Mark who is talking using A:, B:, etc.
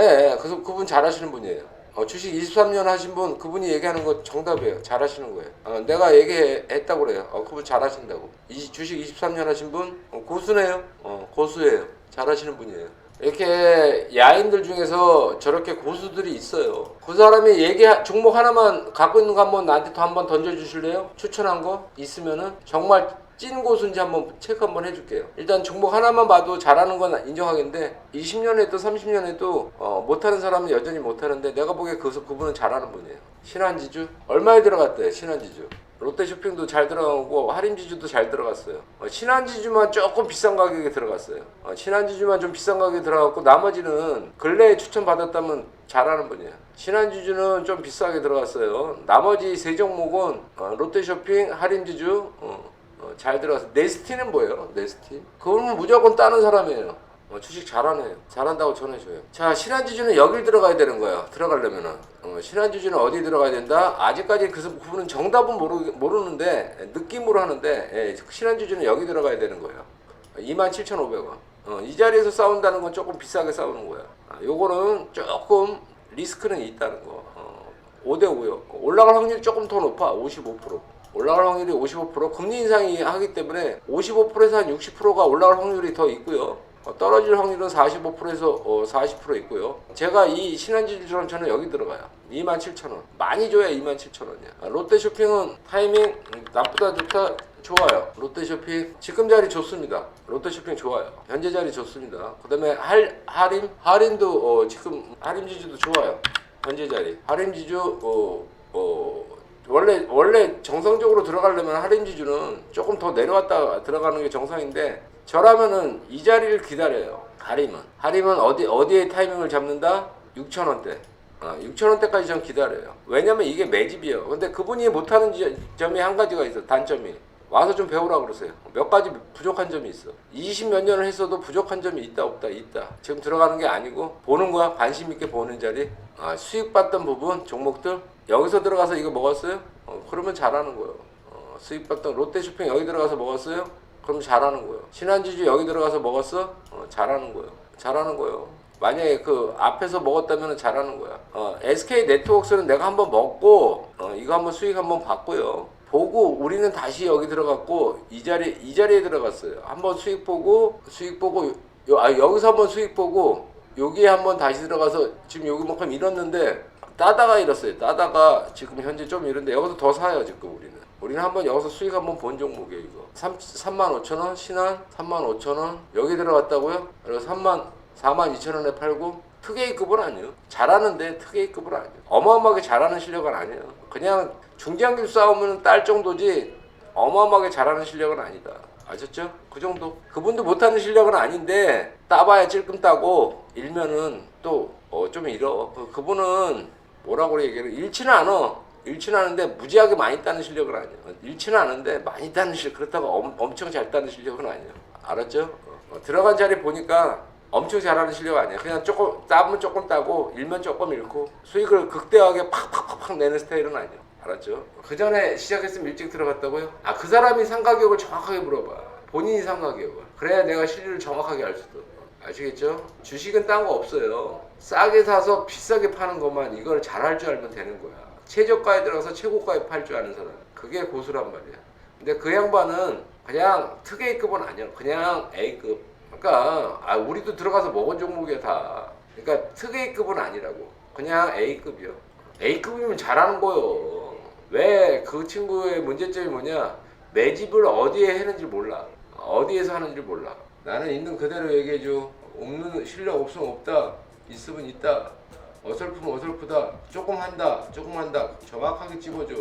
A: 예, 그래서 그분 잘하시는 분이에요. 어, 주식 23년 하신 분 그분이 얘기하는 거 정답이에요. 잘하시는 거예요. 어, 내가 얘기했다고 그래요. 어, 그분 잘하신다고. 이 주식 23년 하신 분 어, 고수네요. 어, 고수예요. 잘하시는 분이에요. 이렇게 야인들 중에서 저렇게 고수들이 있어요. 그 사람이 얘기 종목 하나만 갖고 있는 거 한번 나한테 또 한번 던져 주실래요? 추천한 거 있으면은 정말 찐 고수인지 한번 체크 한번 해줄게요. 일단 종목 하나만 봐도 잘하는 건 인정하겠는데 20년 해도 30년 해도 어, 못하는 사람은 여전히 못하는데 내가 보기에 그, 그분은 잘하는 분이에요. 신한지주 얼마에 들어갔대요? 신한지주. 롯데쇼핑도 잘 들어가고 할인지주도 잘 들어갔어요. 어, 신한지주만 조금 비싼 가격에 들어갔어요. 어, 신한지주만 좀 비싼 가격에 들어갔고 나머지는 근래에 추천 받았다면 잘하는 분이에요. 신한지주는 좀 비싸게 들어갔어요. 나머지 세 종목은 어, 롯데쇼핑, 할인지주 어, 어, 잘 들어가서 네스티는 뭐예요? 네스티? 그거는 무조건 따는 사람이에요. 어, 주식 잘하네요. 잘한다고 전해줘요. 자, 신한지주는 여길 들어가야 되는 거야. 들어가려면은. 어, 신한지주는 어디 들어가야 된다? 아직까지 그 부분은 정답은 모르, 모르는데, 예, 느낌으로 하는데, 예, 신한지주는 여기 들어가야 되는 거예요. 27,500원. 어, 이 자리에서 싸운다는 건 조금 비싸게 싸우는 거야. 아, 요거는 조금 리스크는 있다는 거. 어, 5대5요. 올라갈 확률이 조금 더 높아. 55%. 올라갈 확률이 55%. 금리 인상이 하기 때문에 55%에서 한 60%가 올라갈 확률이 더 있고요. 어, 떨어질 확률은 45%에서 어, 40% 있고요. 제가 이 신한지주처럼 저는 여기 들어가요. 27,000원. 많이 줘야 27,000원이야. 아, 롯데 쇼핑은 타이밍 음, 나쁘다 좋다 좋아요. 롯데 쇼핑 지금 자리 좋습니다. 롯데 쇼핑 좋아요. 현재 자리 좋습니다. 그다음에 할 할인 할인도 어, 지금 할인 지주도 좋아요. 현재 자리 할인 지주 어, 어, 원래 원래 정상적으로 들어가려면 할인 지주는 조금 더 내려왔다 들어가는 게 정상인데 저라면은 이 자리를 기다려요. 할인은 할인은 어디 어디에 타이밍을 잡는다? 6천 원대. 아, 6천 원대까지 전 기다려요. 왜냐면 이게 매집이에요. 근데 그분이 못하는 지- 점이 한 가지가 있어. 단점이. 와서 좀 배우라 그러세요. 몇 가지 부족한 점이 있어. 20 몇 년을 했어도 부족한 점이 있다 없다 있다. 지금 들어가는 게 아니고 보는 거야. 관심 있게 보는 자리. 아, 수익 받던 부분 종목들 여기서 들어가서 이거 먹었어요? 어, 그러면 잘하는 거예요. 어, 수익 받던 롯데쇼핑 여기 들어가서 먹었어요? 그럼 잘하는 거예요. 신한지주 여기 들어가서 먹었어? 어, 잘하는 거예요. 잘하는 거예요. 만약에 그 앞에서 먹었다면 잘하는 거야. 어, SK 네트워크스는 내가 한번 먹고 어, 이거 한번 수익 한번 봤고요. 보고 우리는 다시 여기 들어갔고 이 자리 이 자리에 들어갔어요. 한번 수익 보고 수익 보고 요, 아, 여기서 한번 수익 보고 여기에 한번 다시 들어가서 지금 여기만큼 잃었는데 따다가 잃었어요. 따다가 지금 현재 좀 잃은데 여기서 더 사요 지금 우리는. 우리는 한번 여기서 수익 한번 본 종목이에요 이거. 3, 3만 5천 원, 신한 3만 5천 원 여기 들어갔다고요? 그리고 3만 4만 2천 원에 팔고 특A급은 아니에요. 잘하는데 특A급은 아니에요. 어마어마하게 잘하는 실력은 아니에요. 그냥 중장기 싸우면 딸 정도지 어마어마하게 잘하는 실력은 아니다. 아셨죠? 그 정도. 그분도 못하는 실력은 아닌데 따봐야 찔끔 따고 일면은 또어좀 잃어. 그- 그분은 뭐라고 얘기를 잃지는 않아. 잃지는 않은데 무지하게 많이 따는 실력은 아니에요. 잃지는 않은데 많이 따는 실력 그렇다고 엄, 엄청 잘 따는 실력은 아니에요. 알았죠? 어, 어, 들어간 자리 보니까 엄청 잘하는 실력 아니야. 그냥 조금 따면 조금 따고 일면 조금 잃고 수익을 극대화하게 팍팍팍팍 내는 스타일은 아니야. 알았죠? 그 전에 시작했으면 일찍 들어갔다고요? 아 그 사람이 상가격을 정확하게 물어봐. 본인이 상가격을. 그래야 내가 실리를 정확하게 알 수도. 아시겠죠? 주식은 딴 거 없어요. 싸게 사서 비싸게 파는 것만 이걸 잘할 줄 알면 되는 거야. 최저가에 들어가서 최고가에 팔 줄 아는 사람. 그게 고수란 말이야. 근데 그 양반은 그냥 특 A급은 아니야. 그냥 A급. 그러니까 아, 우리도 들어가서 먹은 종목이야 다. 그러니까 특 A급은 아니라고. 그냥 A급이요. A급이면 잘하는 거요. 왜 그 친구의 문제점이 뭐냐? 매집을 어디에 했는지 몰라. 어디에서 하는지 몰라. 나는 있는 그대로 얘기해줘. 없는 실력 없으면 없다. 있으면 있다. 어설프면 어설프다. 조금 한다. 조금 한다. 정확하게 집어줘.